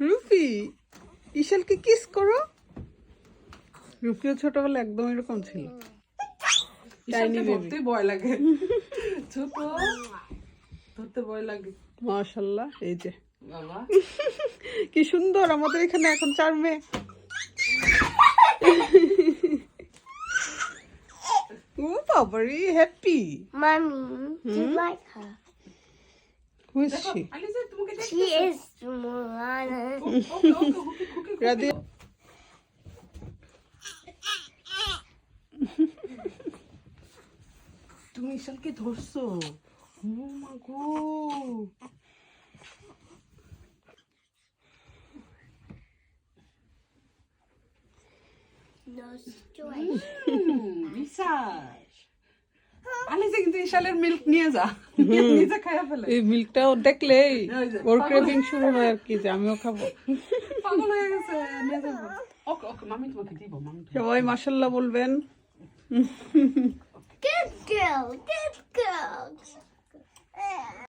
রুফি ইশালকে kiss করো? রুফিও ছোটবেলা একদম এরকম ছিল। ধরতে ভয় লাগে। ছোট ধরতে ভয় লাগে। মাশাল্লাহ এই যে। বাবা। কি সুন্দর আমাদের এখানে এখন চার মেয়ে। ও বাবারি happy you like her? Who is she Aliza তোমাকে দেখ She is Moana. ওকে ওকে ওকে ওকে রাধে তুমি ঈশানকে ধরছো ও মা গো No situation. হুম, বিশ্বাস আলিজা কিন্তু ইশালের মিল্ক নিয়ে যা। নিজে খাইয়া ফেলে। এই মিল্কটাও দেখলেই ওই যে, ওর ক্রেভিং শুরু হয় আর কি যে আমিও খাব। পাগল হয়ে গেছে নিয়ে যাব। ওকে ওকে মামি তোমাকে দিব মামি সবাই মাশাল্লাহ বলবেন। Good girl, good girl.